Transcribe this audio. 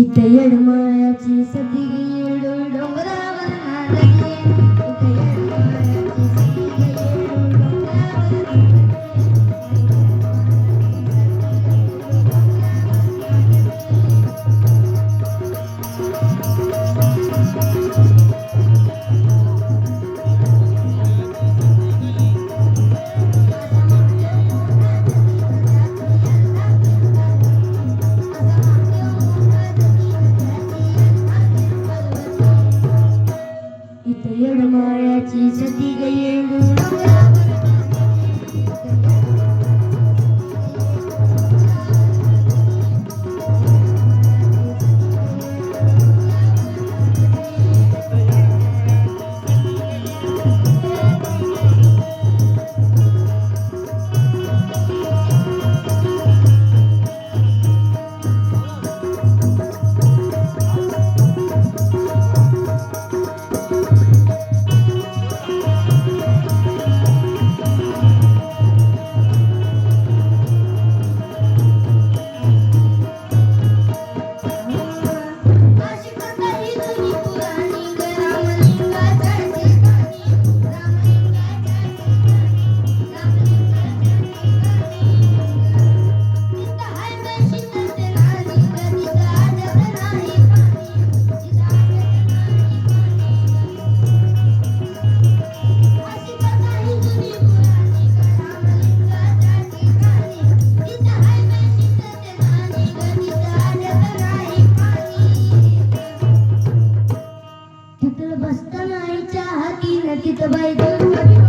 इथे येडमायाची सती येडो डोंगरा ധൈര്യമായ ചീച്ചത്തി കയ്യേണ്ടു kita baik